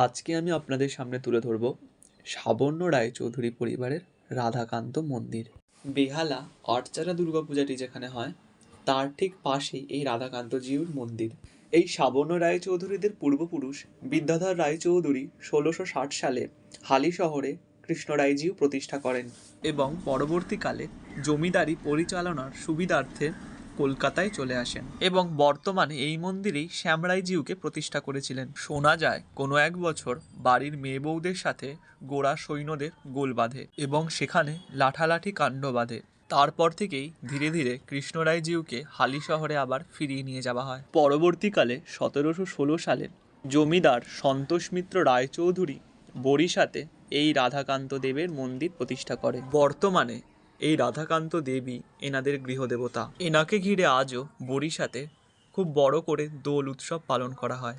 আজকে আমি আপনাদের সামনে তুলে ধরব সাবর্ণ রায়চৌধুরী পরিবারের রাধাকান্ত মন্দির। বেহালা আটচারা দুর্গাপূজাটি যেখানে হয়, তার ঠিক পাশেই এই রাধাকান্তজিউর মন্দির। এই সাবর্ণ রায়চৌধুরীদের পূর্বপুরুষ বিদ্যাধর রায়চৌধুরী ষোলোশো ষাট সালে হালি শহরে কৃষ্ণ কৃষ্ণরায়জিউ প্রতিষ্ঠা করেন এবং পরবর্তীকালে জমিদারি পরিচালনার সুবিধার্থে কলকাতায় চলে আসেন এবং বর্তমানে এই মন্দিরেই শ্যামরায়জিউকে প্রতিষ্ঠা করেছিলেন। শোনা যায়, কোনো এক বছর বাড়ির মেয়ে বউদের সাথে গোড়া সৈন্যদের গোল বাঁধে এবং সেখানে লাঠালাঠি কাণ্ড বাঁধে। তারপর থেকেই ধীরে ধীরে কৃষ্ণরায়জিউকে হালি শহরে আবার ফিরিয়ে নিয়ে যাওয়া হয়। পরবর্তীকালে সতেরোশো ষোলো সালে জমিদার সন্তোষ মিত্র রায়চৌধুরী বরিশাতে এই রাধাকান্ত দেবের মন্দির প্রতিষ্ঠা করে বর্তমানে এই রাধাকান্ত দেবী এনাদের গৃহদেবতা। এনাকে ঘিরে আজও বড়িশাতে খুব বড় করে দোল উৎসব পালন করা হয়।